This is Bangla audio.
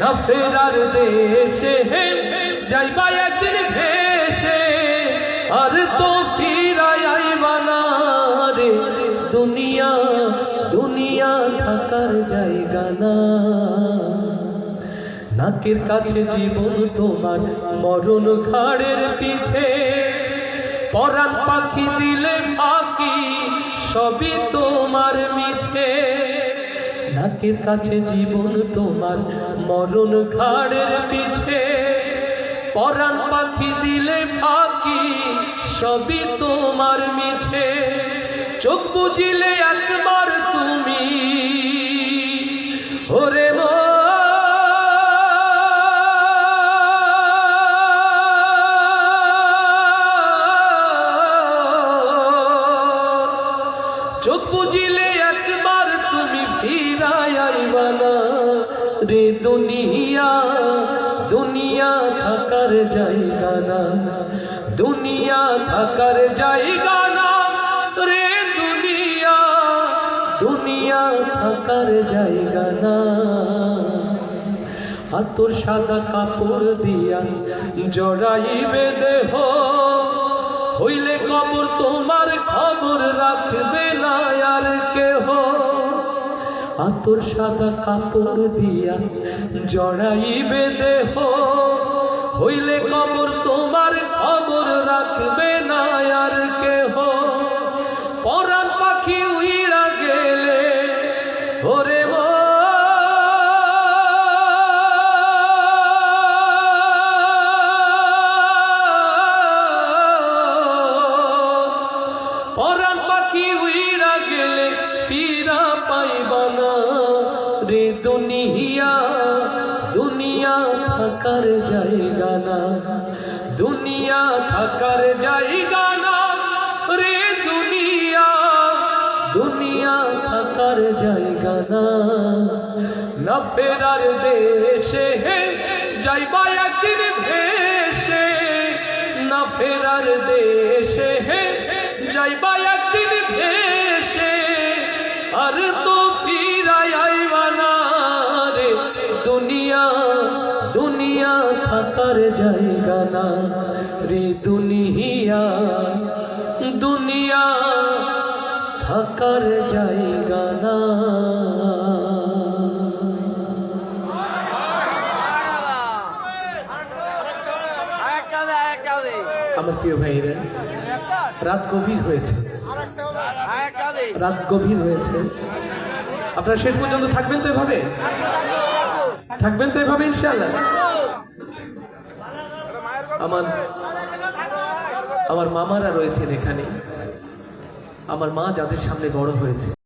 না দেশে যাইবা একদিন ভেসে, আর তো ফিরাই রে দুনিয়া দুনিয়া থাকার জায়গা না। নাকের কাছে জীবন তোমার মরণ ঘাড়ের পিছে, পরাণ পাখি দিলে পাখি সবই তোমার মিছে। নাকের কাছে জীবন তোমার, মরণ ঘাড়ের পিছে। পরাণ পাখি দিলে ফাঁকি, সবই তোমার মিছে। চোখ বুঝিলে একবার তুমি, ওরে চোখ বুঝিলে একবার তুমি ফিরাই আইবা না রে দুনিয়া দুনিয়া থাকার জায়গা না। দুনিয়া থাকার জায়গা না রে দুনিয়া দুনিয়া থাকার জায়গা না। আতর সাদা কাপড় দিয়া জড়াইবে দেহ, হইলে কবর তোমার খবর আতর সাদা কাপড় দিয়া জড়াইবে দেহ। হইলে কবর তোমার খবর রাখবে না আর কেহ। পরাণ পাখি উইরা গেলে, ওরে পাখি উইরা গেলে ফিরা পাইবা না রে দুনিয়া দুনিয়া থাকার জায়গা না। দুনিয়া থাকার জায়গা না রে দুনিয়া দুনিয়া থাকার জায়গা না। না ফেরার দেশে হে যাইবা একদিন ভেসে, না ফেরার দেশে থাকার জায়গা না। রে দুনিয়া দুনিয়া থাকার জায়গা না। আমার প্রিয় ভাইরা রাত গভীর হয়েছে। রাত গভীর হয়েছে। আপনারা শেষ পর্যন্ত থাকবেন তো এভাবে? থাকবেন তো এভাবে ইনশাআল্লাহ। আমার আমার মামারা রয়েছেন এখানে। আমার মা যাদের সামনে বড় হয়েছে।